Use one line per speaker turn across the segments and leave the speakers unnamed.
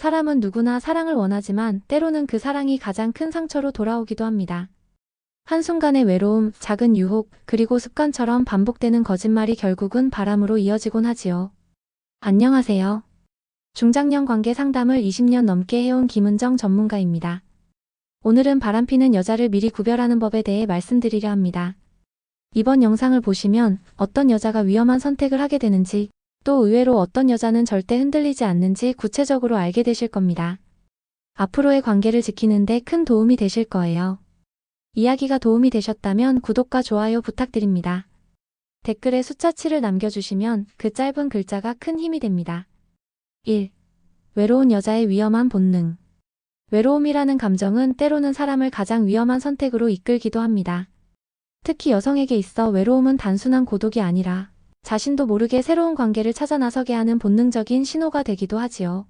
사람은 누구나 사랑을 원하지만 때로는 그 사랑이 가장 큰 상처로 돌아오기도 합니다. 한순간의 외로움, 작은 유혹, 그리고 습관처럼 반복되는 거짓말이 결국은 바람으로 이어지곤 하지요. 안녕하세요. 중장년 관계 상담을 20년 넘게 해온 김은정 전문가입니다. 오늘은 바람피는 여자를 미리 구별하는 법에 대해 말씀드리려 합니다. 이번 영상을 보시면 어떤 여자가 위험한 선택을 하게 되는지, 또 의외로 어떤 여자는 절대 흔들리지 않는지 구체적으로 알게 되실 겁니다. 앞으로의 관계를 지키는데 큰 도움이 되실 거예요. 이야기가 도움이 되셨다면 구독과 좋아요 부탁드립니다. 댓글에 숫자 7을 남겨주시면 그 짧은 글자가 큰 힘이 됩니다. 1. 외로운 여자의 위험한 본능. 외로움이라는 감정은 때로는 사람을 가장 위험한 선택으로 이끌기도 합니다. 특히 여성에게 있어 외로움은 단순한 고독이 아니라 자신도 모르게 새로운 관계를 찾아 나서게 하는 본능적인 신호가 되기도 하지요.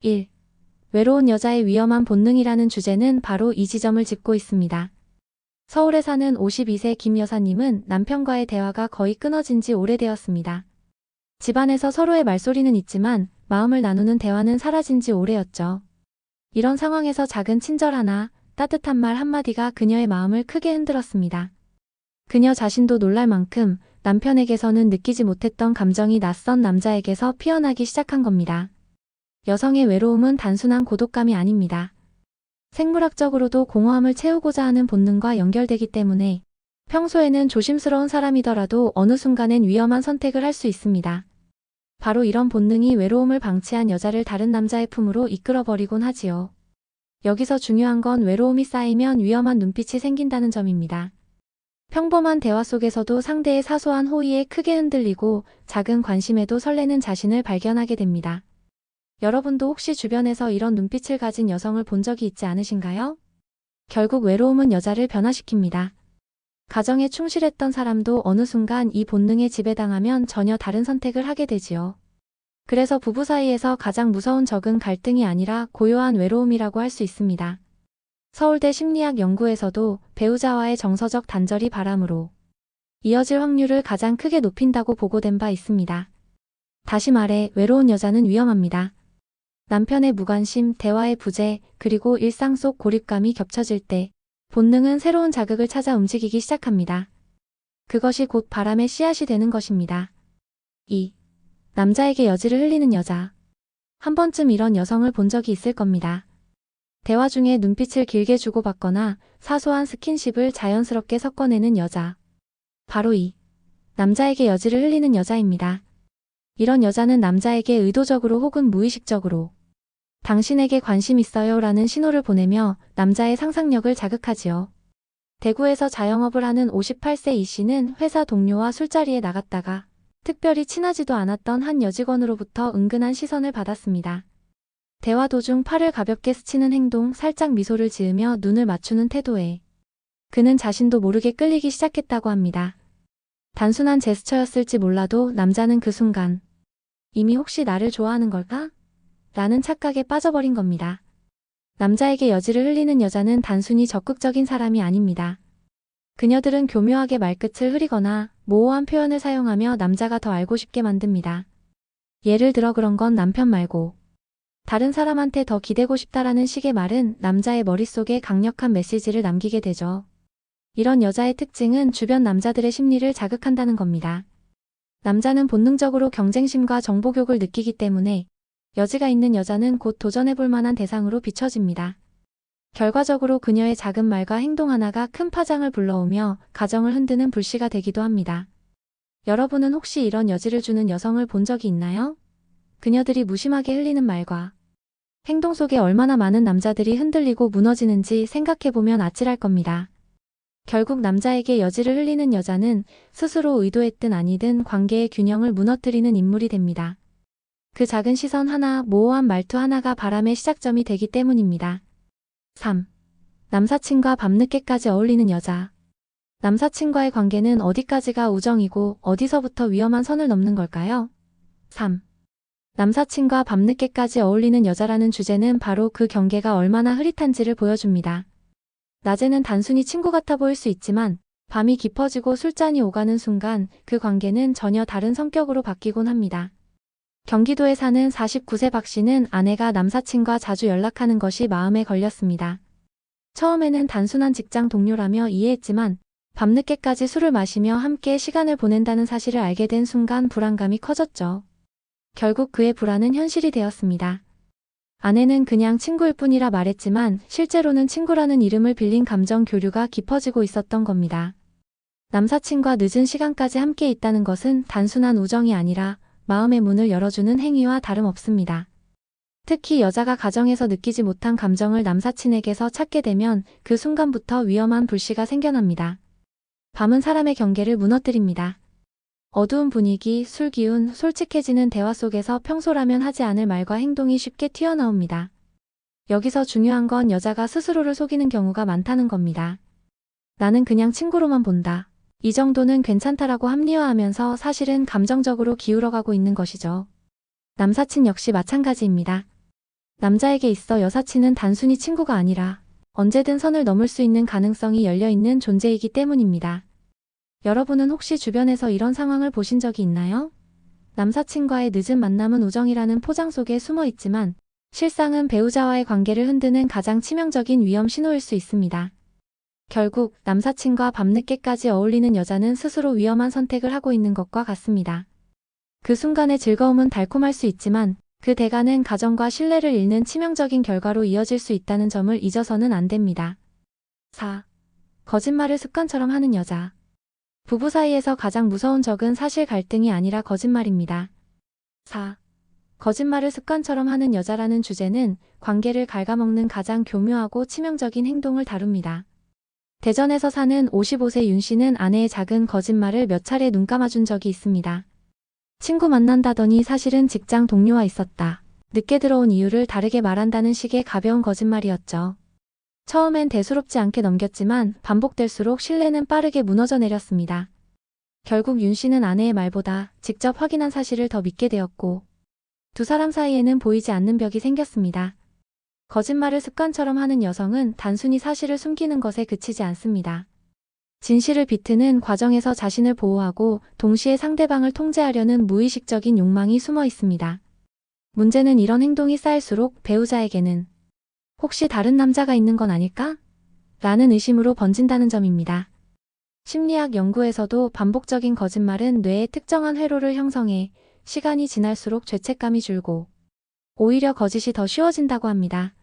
1. 외로운 여자의 위험한 본능이라는 주제는 바로 이 지점을 짚고 있습니다. 서울에 사는 52세 김 여사님은 남편과의 대화가 거의 끊어진 지 오래되었습니다. 집안에서 서로의 말소리는 있지만 마음을 나누는 대화는 사라진 지 오래였죠. 이런 상황에서 작은 친절 하나, 따뜻한 말 한마디가 그녀의 마음을 크게 흔들었습니다. 그녀 자신도 놀랄 만큼 남편에게서는 느끼지 못했던 감정이 낯선 남자에게서 피어나기 시작한 겁니다. 여성의 외로움은 단순한 고독감이 아닙니다. 생물학적으로도 공허함을 채우고자 하는 본능과 연결되기 때문에 평소에는 조심스러운 사람이더라도 어느 순간엔 위험한 선택을 할 수 있습니다. 바로 이런 본능이 외로움을 방치한 여자를 다른 남자의 품으로 이끌어버리곤 하지요. 여기서 중요한 건 외로움이 쌓이면 위험한 눈빛이 생긴다는 점입니다. 평범한 대화 속에서도 상대의 사소한 호의에 크게 흔들리고 작은 관심에도 설레는 자신을 발견하게 됩니다. 여러분도 혹시 주변에서 이런 눈빛을 가진 여성을 본 적이 있지 않으신가요? 결국 외로움은 여자를 변화시킵니다. 가정에 충실했던 사람도 어느 순간 이 본능에 지배당하면 전혀 다른 선택을 하게 되지요. 그래서 부부 사이에서 가장 무서운 적은 갈등이 아니라 고요한 외로움이라고 할 수 있습니다. 서울대 심리학 연구에서도 배우자와의 정서적 단절이 바람으로 이어질 확률을 가장 크게 높인다고 보고된 바 있습니다. 다시 말해 외로운 여자는 위험합니다. 남편의 무관심, 대화의 부재, 그리고 일상 속 고립감이 겹쳐질 때 본능은 새로운 자극을 찾아 움직이기 시작합니다. 그것이 곧 바람의 씨앗이 되는 것입니다. 2. 남자에게 여지를 흘리는 여자. 한 번쯤 이런 여성을 본 적이 있을 겁니다. 대화 중에 눈빛을 길게 주고받거나 사소한 스킨십을 자연스럽게 섞어내는 여자. 바로 이 남자에게 여지를 흘리는 여자입니다. 이런 여자는 남자에게 의도적으로 혹은 무의식적으로 당신에게 관심 있어요 라는 신호를 보내며 남자의 상상력을 자극하지요. 대구에서 자영업을 하는 58세 이 씨는 회사 동료와 술자리에 나갔다가 특별히 친하지도 않았던 한 여직원으로부터 은근한 시선을 받았습니다. 대화 도중 팔을 가볍게 스치는 행동, 살짝 미소를 지으며 눈을 맞추는 태도에 그는 자신도 모르게 끌리기 시작했다고 합니다. 단순한 제스처였을지 몰라도 남자는 그 순간 이미 혹시 나를 좋아하는 걸까? 라는 착각에 빠져버린 겁니다. 남자에게 여지를 흘리는 여자는 단순히 적극적인 사람이 아닙니다. 그녀들은 교묘하게 말끝을 흐리거나 모호한 표현을 사용하며 남자가 더 알고 싶게 만듭니다. 예를 들어 그런 건 남편 말고 다른 사람한테 더 기대고 싶다라는 식의 말은 남자의 머릿속에 강력한 메시지를 남기게 되죠. 이런 여자의 특징은 주변 남자들의 심리를 자극한다는 겁니다. 남자는 본능적으로 경쟁심과 정보욕을 느끼기 때문에 여지가 있는 여자는 곧 도전해볼 만한 대상으로 비춰집니다. 결과적으로 그녀의 작은 말과 행동 하나가 큰 파장을 불러오며 가정을 흔드는 불씨가 되기도 합니다. 여러분은 혹시 이런 여지를 주는 여성을 본 적이 있나요? 그녀들이 무심하게 흘리는 말과 행동 속에 얼마나 많은 남자들이 흔들리고 무너지는지 생각해보면 아찔할 겁니다. 결국 남자에게 여지를 흘리는 여자는 스스로 의도했든 아니든 관계의 균형을 무너뜨리는 인물이 됩니다. 그 작은 시선 하나, 모호한 말투 하나가 바람의 시작점이 되기 때문입니다. 3. 남사친과 밤늦게까지 어울리는 여자. 남사친과의 관계는 어디까지가 우정이고 어디서부터 위험한 선을 넘는 걸까요? 3. 남사친과 밤늦게까지 어울리는 여자라는 주제는 바로 그 경계가 얼마나 흐릿한지를 보여줍니다. 낮에는 단순히 친구 같아 보일 수 있지만 밤이 깊어지고 술잔이 오가는 순간 그 관계는 전혀 다른 성격으로 바뀌곤 합니다. 경기도에 사는 49세 박 씨는 아내가 남사친과 자주 연락하는 것이 마음에 걸렸습니다. 처음에는 단순한 직장 동료라며 이해했지만 밤늦게까지 술을 마시며 함께 시간을 보낸다는 사실을 알게 된 순간 불안감이 커졌죠. 결국 그의 불안은 현실이 되었습니다. 아내는 그냥 친구일 뿐이라 말했지만 실제로는 친구라는 이름을 빌린 감정 교류가 깊어지고 있었던 겁니다. 남사친과 늦은 시간까지 함께 있다는 것은 단순한 우정이 아니라 마음의 문을 열어주는 행위와 다름없습니다. 특히 여자가 가정에서 느끼지 못한 감정을 남사친에게서 찾게 되면 그 순간부터 위험한 불씨가 생겨납니다. 밤은 사람의 경계를 무너뜨립니다. 어두운 분위기, 술 기운, 솔직해지는 대화 속에서 평소라면 하지 않을 말과 행동이 쉽게 튀어나옵니다. 여기서 중요한 건 여자가 스스로를 속이는 경우가 많다는 겁니다. 나는 그냥 친구로만 본다. 이 정도는 괜찮다라고 합리화하면서 사실은 감정적으로 기울어가고 있는 것이죠. 남사친 역시 마찬가지입니다. 남자에게 있어 여사친은 단순히 친구가 아니라 언제든 선을 넘을 수 있는 가능성이 열려있는 존재이기 때문입니다. 여러분은 혹시 주변에서 이런 상황을 보신 적이 있나요? 남사친과의 늦은 만남은 우정이라는 포장 속에 숨어 있지만 실상은 배우자와의 관계를 흔드는 가장 치명적인 위험 신호일 수 있습니다. 결국 남사친과 밤늦게까지 어울리는 여자는 스스로 위험한 선택을 하고 있는 것과 같습니다. 그 순간의 즐거움은 달콤할 수 있지만 그 대가는 가정과 신뢰를 잃는 치명적인 결과로 이어질 수 있다는 점을 잊어서는 안 됩니다. 4. 거짓말을 습관처럼 하는 여자. 부부 사이에서 가장 무서운 적은 사실 갈등이 아니라 거짓말입니다. 4. 거짓말을 습관처럼 하는 여자라는 주제는 관계를 갉아먹는 가장 교묘하고 치명적인 행동을 다룹니다. 대전에서 사는 55세 윤 씨는 아내의 작은 거짓말을 몇 차례 눈 감아준 적이 있습니다. 친구 만난다더니 사실은 직장 동료와 있었다. 늦게 들어온 이유를 다르게 말한다는 식의 가벼운 거짓말이었죠. 처음엔 대수롭지 않게 넘겼지만 반복될수록 신뢰는 빠르게 무너져 내렸습니다. 결국 윤 씨는 아내의 말보다 직접 확인한 사실을 더 믿게 되었고 두 사람 사이에는 보이지 않는 벽이 생겼습니다. 거짓말을 습관처럼 하는 여성은 단순히 사실을 숨기는 것에 그치지 않습니다. 진실을 비트는 과정에서 자신을 보호하고 동시에 상대방을 통제하려는 무의식적인 욕망이 숨어 있습니다. 문제는 이런 행동이 쌓일수록 배우자에게는 혹시 다른 남자가 있는 건 아닐까? 라는 의심으로 번진다는 점입니다. 심리학 연구에서도 반복적인 거짓말은 뇌에 특정한 회로를 형성해 시간이 지날수록 죄책감이 줄고 오히려 거짓이 더 쉬워진다고 합니다.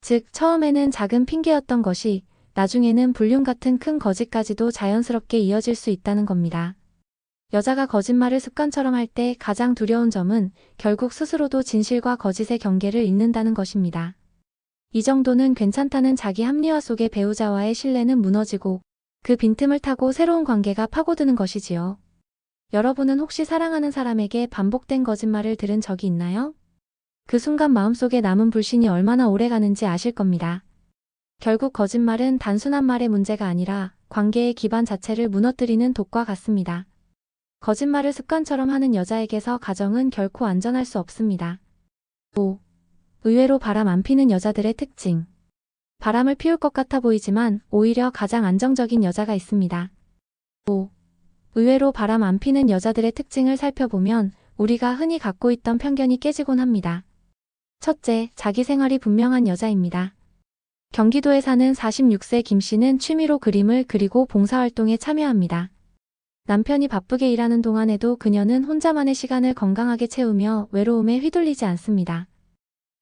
즉, 처음에는 작은 핑계였던 것이 나중에는 불륜 같은 큰 거짓까지도 자연스럽게 이어질 수 있다는 겁니다. 여자가 거짓말을 습관처럼 할 때 가장 두려운 점은 결국 스스로도 진실과 거짓의 경계를 잃는다는 것입니다. 이 정도는 괜찮다는 자기 합리화 속에 배우자와의 신뢰는 무너지고 그 빈틈을 타고 새로운 관계가 파고드는 것이지요. 여러분은 혹시 사랑하는 사람에게 반복된 거짓말을 들은 적이 있나요? 그 순간 마음속에 남은 불신이 얼마나 오래 가는지 아실 겁니다. 결국 거짓말은 단순한 말의 문제가 아니라 관계의 기반 자체를 무너뜨리는 독과 같습니다. 거짓말을 습관처럼 하는 여자에게서 가정은 결코 안전할 수 없습니다. 5. 의외로 바람 안 피는 여자들의 특징. 바람을 피울 것 같아 보이지만 오히려 가장 안정적인 여자가 있습니다. 5. 의외로 바람 안 피는 여자들의 특징을 살펴보면 우리가 흔히 갖고 있던 편견이 깨지곤 합니다. 첫째, 자기 생활이 분명한 여자입니다. 경기도에 사는 46세 김 씨는 취미로 그림을 그리고 봉사활동에 참여합니다. 남편이 바쁘게 일하는 동안에도 그녀는 혼자만의 시간을 건강하게 채우며 외로움에 휘둘리지 않습니다.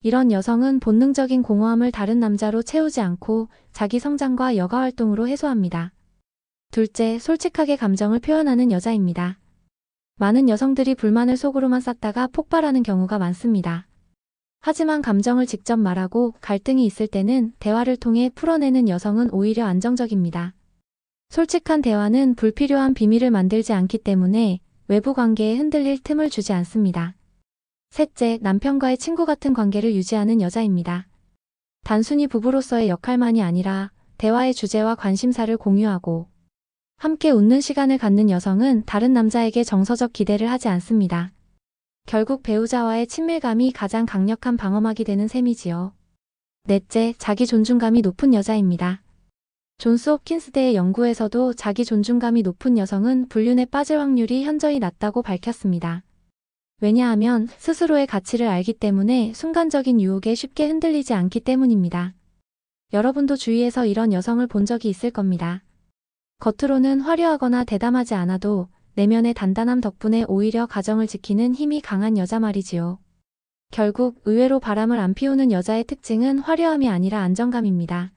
이런 여성은 본능적인 공허함을 다른 남자로 채우지 않고 자기 성장과 여가 활동으로 해소합니다. 둘째, 솔직하게 감정을 표현하는 여자입니다. 많은 여성들이 불만을 속으로만 쌌다가 폭발하는 경우가 많습니다. 하지만 감정을 직접 말하고 갈등이 있을 때는 대화를 통해 풀어내는 여성은 오히려 안정적입니다. 솔직한 대화는 불필요한 비밀을 만들지 않기 때문에 외부 관계에 흔들릴 틈을 주지 않습니다. 셋째, 남편과의 친구 같은 관계를 유지하는 여자입니다. 단순히 부부로서의 역할만이 아니라 대화의 주제와 관심사를 공유하고 함께 웃는 시간을 갖는 여성은 다른 남자에게 정서적 기대를 하지 않습니다. 결국 배우자와의 친밀감이 가장 강력한 방어막이 되는 셈이지요. 넷째, 자기 존중감이 높은 여자입니다. 존스 홉킨스대의 연구에서도 자기 존중감이 높은 여성은 불륜에 빠질 확률이 현저히 낮다고 밝혔습니다. 왜냐하면 스스로의 가치를 알기 때문에 순간적인 유혹에 쉽게 흔들리지 않기 때문입니다. 여러분도 주위에서 이런 여성을 본 적이 있을 겁니다. 겉으로는 화려하거나 대담하지 않아도 내면의 단단함 덕분에 오히려 가정을 지키는 힘이 강한 여자 말이지요. 결국 의외로 바람을 안 피우는 여자의 특징은 화려함이 아니라 안정감입니다.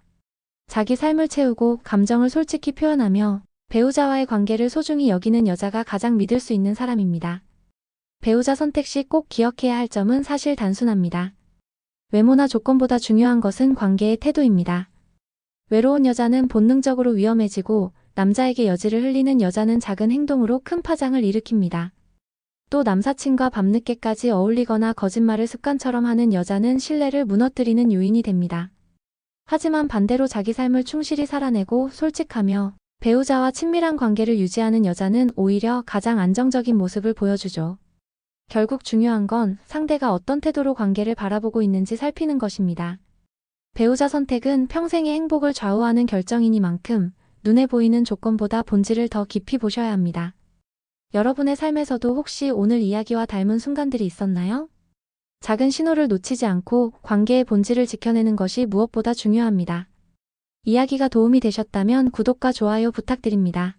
자기 삶을 채우고 감정을 솔직히 표현하며 배우자와의 관계를 소중히 여기는 여자가 가장 믿을 수 있는 사람입니다. 배우자 선택 시 꼭 기억해야 할 점은 사실 단순합니다. 외모나 조건보다 중요한 것은 관계의 태도입니다. 외로운 여자는 본능적으로 위험해지고 남자에게 여지를 흘리는 여자는 작은 행동으로 큰 파장을 일으킵니다. 또 남사친과 밤늦게까지 어울리거나 거짓말을 습관처럼 하는 여자는 신뢰를 무너뜨리는 요인이 됩니다. 하지만 반대로 자기 삶을 충실히 살아내고 솔직하며 배우자와 친밀한 관계를 유지하는 여자는 오히려 가장 안정적인 모습을 보여주죠. 결국 중요한 건 상대가 어떤 태도로 관계를 바라보고 있는지 살피는 것입니다. 배우자 선택은 평생의 행복을 좌우하는 결정이니만큼 눈에 보이는 조건보다 본질을 더 깊이 보셔야 합니다. 여러분의 삶에서도 혹시 오늘 이야기와 닮은 순간들이 있었나요? 작은 신호를 놓치지 않고 관계의 본질을 지켜내는 것이 무엇보다 중요합니다. 이야기가 도움이 되셨다면 구독과 좋아요 부탁드립니다.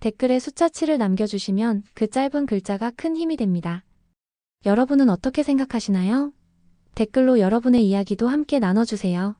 댓글에 숫자 7을 남겨주시면 그 짧은 글자가 큰 힘이 됩니다. 여러분은 어떻게 생각하시나요? 댓글로 여러분의 이야기도 함께 나눠주세요.